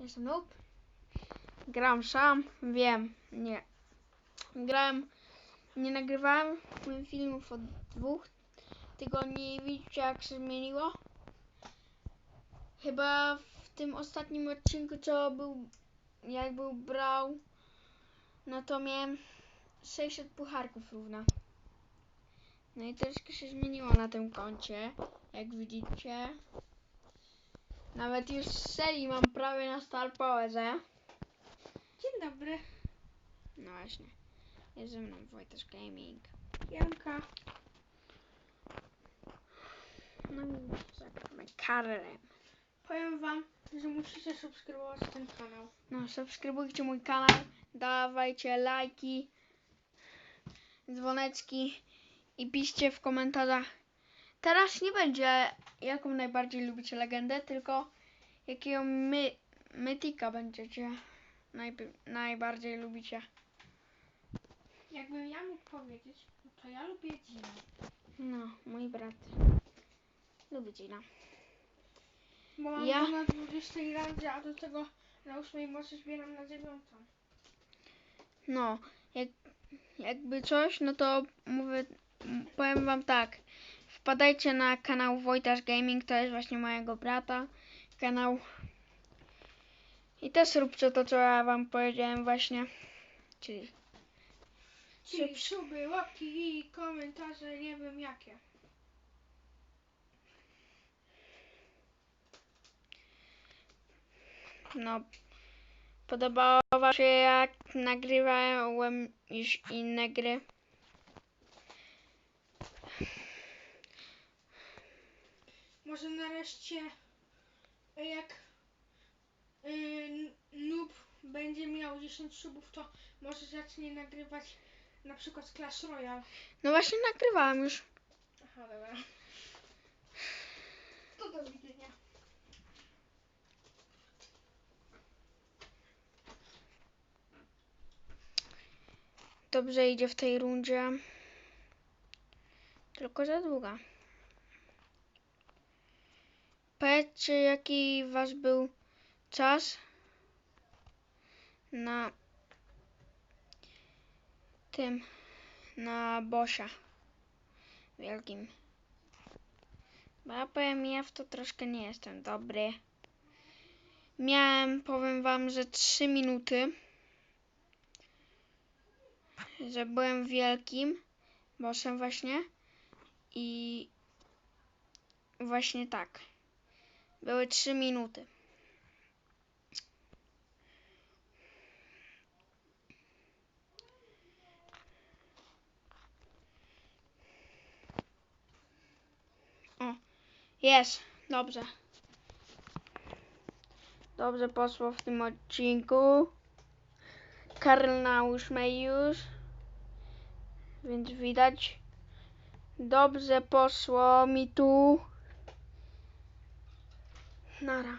jestem noob. Gram sam, wiem, nie. Grałem, nie nagrywałem filmów od dwóch tygodni i widzicie jak się zmieniło. Chyba w tym ostatnim odcinku, co był, jak był brał, no to miałem 600 pucharków równa. No i troszkę się zmieniło na tym koncie, jak widzicie. Nawet już serii mam prawie na Star Powerze. Dzień dobry. No właśnie. Jest ze mną Wojtek Gaming. Janka. No i zagramy Karolem. Powiem wam, że musicie subskrybować ten kanał. No, subskrybujcie mój kanał, dawajcie lajki, dzwoneczki i piszcie w komentarzach. Teraz nie będzie jaką najbardziej lubicie legendę, tylko jakiego my, mytika będziecie najby, najbardziej lubicie. Jakbym ja mógł powiedzieć, to ja lubię Dina. No, mój brat lubi Gina. Bo mam Ja- na 20 randzie, a do tego na 8 mocy zbieram na 9. No, jak, jakby coś, no to mówię, powiem wam tak. Wpadajcie na kanał Wojtasz Gaming, to jest właśnie mojego brata kanał. I też róbcie to, co ja wam powiedziałem właśnie. Czyli Czyli suby, łapki i komentarze, nie wiem jakie. no, podobało wam się jak nagrywałem już inne gry. Może nareszcie e, jak yy, noob będzie miał 10 subów, to może zacznie nagrywać na przykład Clash Royale. No właśnie nagrywałem już. Aha, dobra. To do widzenia. Dobrze idzie w tej rundzie. Tylko za długa. Powiedzcie, jaki wasz był czas na tym, na bosia wielkim. Bo ja powiem, ja w to troszkę nie jestem dobry. Miałem, powiem wam, że 3 minuty że byłem wielkim bossem właśnie i właśnie tak. Były 3 minuty. O, jest, dobrze. Dobrze poszło w tym odcinku. Karl na ósmej już. Więc widać. Dobrze poszło mi tu. असणारा.